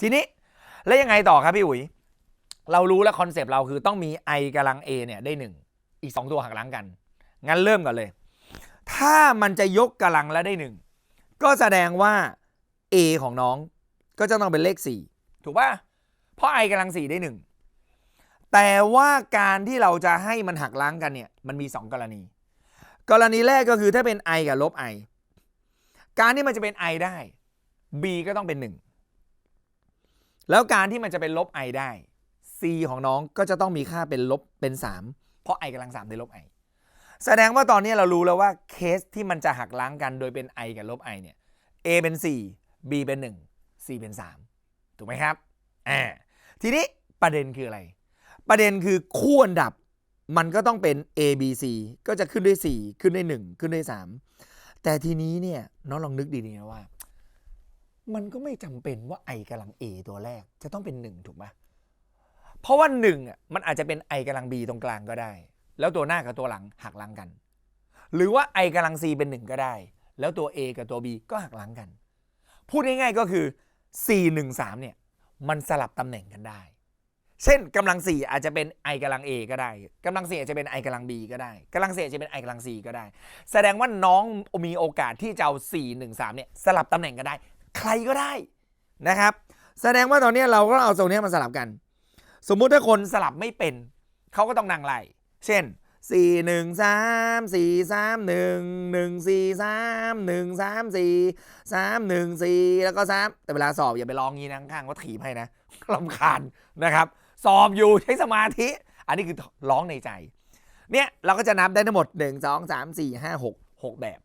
ทีนี้แล้วยังไงต่อครับพี่อุ๋ย เรารู้แล้วคอนเซปต์เราคือต้องมี i กำลัง a เนี่ยได้หนึ่งอีก 2 ตัวหักล้างกัน งั้นเริ่มก่อนเลย ถ้ามันจะยกกำลังแล้วได้หนึ่งก็แสดงว่า a ของน้องก็จะต้องเป็นเลข 4 ถูกป่ะ เพราะ i กำลัง 4 ได้หนึ่งแต่ว่าการที่เราจะให้มันหักล้างกันเนี่ยมันมี 2 กรณี กรณีแรกก็คือถ้าเป็น i กับลบ i การที่มันจะเป็น i ได้ b ก็ต้องเป็น 1 แล้วการที่มันจะเป็นลบ i ได้ c ของน้องก็จะต้องมีค่าเป็นลบเป็น 3 เพราะ i กำลัง3ได้ลบ i แสดงว่าตอนนี้เรารู้แล้วว่าเคสที่มันจะหักล้างกันโดยเป็น i กับลบ i เนี่ย a เป็น 4 b เป็น 1 c เป็น 3 ถูกไหมครับอ่าทีนี้ประเด็นคืออะไร ประเด็นคือคู่อันดับมันก็ต้องเป็น a b c ก็จะขึ้นด้วย 4 ขึ้นด้วย 1 ขึ้นด้วย 3 แต่ทีนี้เนี่ยน้องลองนึกดีๆนะว่า มันก็ไม่จำเป็นว่า i กำลัง a ตัวแรกจะต้องเป็น 1 ถูกไหมเพราะว่า1อะมันอาจจะเป็น i กำลัง b ตรงกลางก็ได้ แล้วตัวหน้ากับตัวหลังหักล้างกัน หรือว่า i กำลัง c เป็น 1 ก็ได้ แล้วตัว a กับตัว b ก็หักล้างกัน พูดง่ายๆก็คือ 4 1 3เนี่ยมันสลับตำแหน่งกันได้ เช่นกำลัง 4 อาจจะเป็น i กำลัง a ก็ได้กำลัง4อาจจะเป็น i กำลัง b ก็ได้กำลัง4อาจจะเป็น i กำลัง c ก็ได้ แสดงว่าน้องมีโอกาสที่จะเอา4 1 3เนี่ยสลับตำแหน่งกันได้ ใครก็ได้นะครับ แสดงว่าตอนนี้เราก็เอาตรงนี้มาสลับกัน สมมุติถ้าคนสลับไม่เป็น เขาก็ต้องนั่งไล่เช่น 4 1 3 4 3 1 1 4 3 1 3 4 3 1 4 แล้วก็ 3 แต่เวลาสอบอย่าไปร้องงี้นะข้างๆก็ถีบให้นะลำคาญนะครับ สอบอยู่ใช้สมาธิ อันนี้คือร้องในใจ เนี่ยเราก็จะนับได้ทั้งหมด 1 2 3 4 5 6 6 แบบ